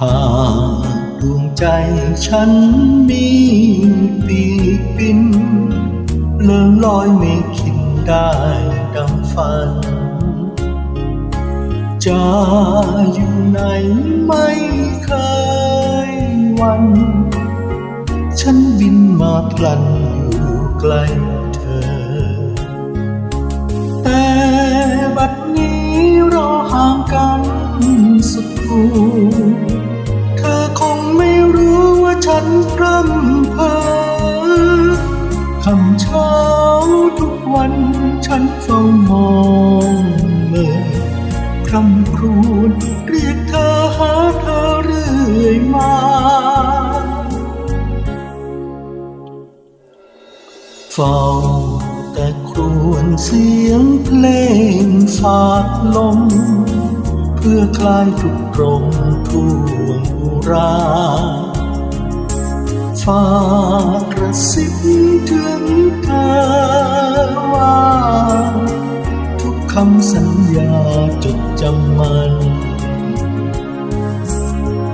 หากดวงใจฉันมีปีกบินเลื่อนลอยไม่คิดได้ดังฝัน จะอยู่ไหนไม่เคยวัน ฉันบินมาพลันอยู่ใกล้เธอ แต่บัดนี้เราห่างกันสุดกู ฉันพร่ำเพอคำเช้าทุกวันฉันเฝ้ามองเมื่อคำครวญเรียกเธอหาเธอเรื่อยมาเฝ้าแต่ครวญเสียงเพลงฝากลม เพื่อคลายทุกตรงทั่วงอุรา ฝากกระซิบถึงเธอว่า ทุกคำสัญญาจดจำมัน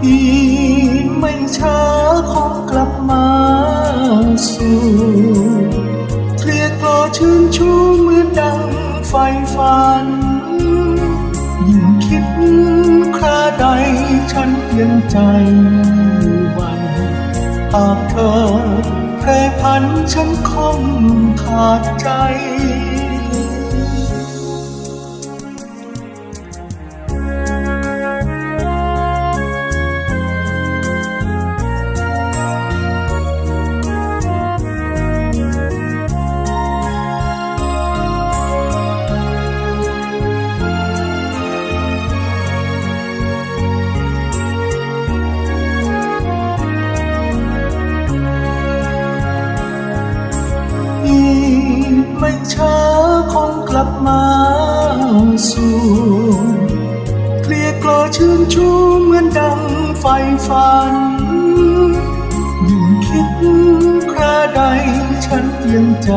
อีกไม่ช้าคงกลับมาสู่เคลียร์กลอชื่นชูเหมือนดังไฟฝัน ยิ่งคิดคราใดฉันเพียงใจ หากเธอแพรพันฉันคงขาดใจ ไม่ช้าคงกลับมาสู่เกลียกลอชื่นชูเหมือนดังไฟฝันยิ่งคิดคราใดฉันยังใจ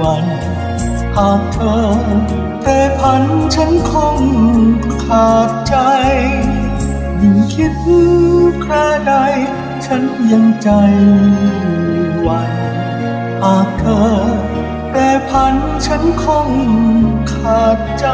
วันหากเธอแปรพันฉันคงขาดใจยิ่งคิดคราใดฉันยังใจวันหากเธอ แต่พันฉันคงขาดใจ